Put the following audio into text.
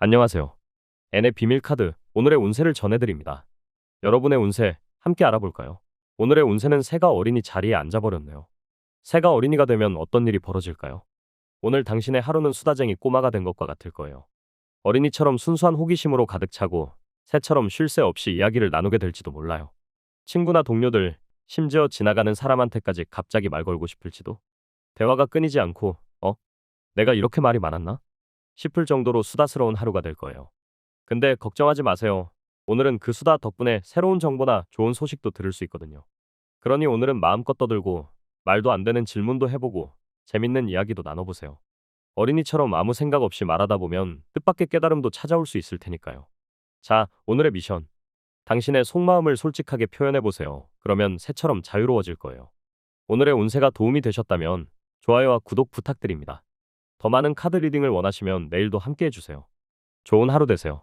안녕하세요. N의 비밀 카드 오늘의 운세를 전해드립니다. 여러분의 운세 함께 알아볼까요? 오늘의 운세는 새가 어린이 자리에 앉아버렸네요. 새가 어린이가 되면 어떤 일이 벌어질까요? 오늘 당신의 하루는 수다쟁이 꼬마가 된 것과 같을 거예요. 어린이처럼 순수한 호기심으로 가득 차고 새처럼 쉴 새 없이 이야기를 나누게 될지도 몰라요. 친구나 동료들, 심지어 지나가는 사람한테까지 갑자기 말 걸고 싶을지도. 대화가 끊이지 않고, 어? 내가 이렇게 말이 많았나? 싶을 정도로 수다스러운 하루가 될 거예요. 근데 걱정하지 마세요. 오늘은 그 수다 덕분에 새로운 정보나 좋은 소식도 들을 수 있거든요. 그러니 오늘은 마음껏 떠들고 말도 안 되는 질문도 해보고 재밌는 이야기도 나눠보세요. 어린이처럼 아무 생각 없이 말하다 보면 뜻밖의 깨달음도 찾아올 수 있을 테니까요. 자, 오늘의 미션. 당신의 속마음을 솔직하게 표현해보세요. 그러면 새처럼 자유로워질 거예요. 오늘의 운세가 도움이 되셨다면 좋아요와 구독 부탁드립니다. 더 많은 카드 리딩을 원하시면 내일도 함께 해주세요. 좋은 하루 되세요.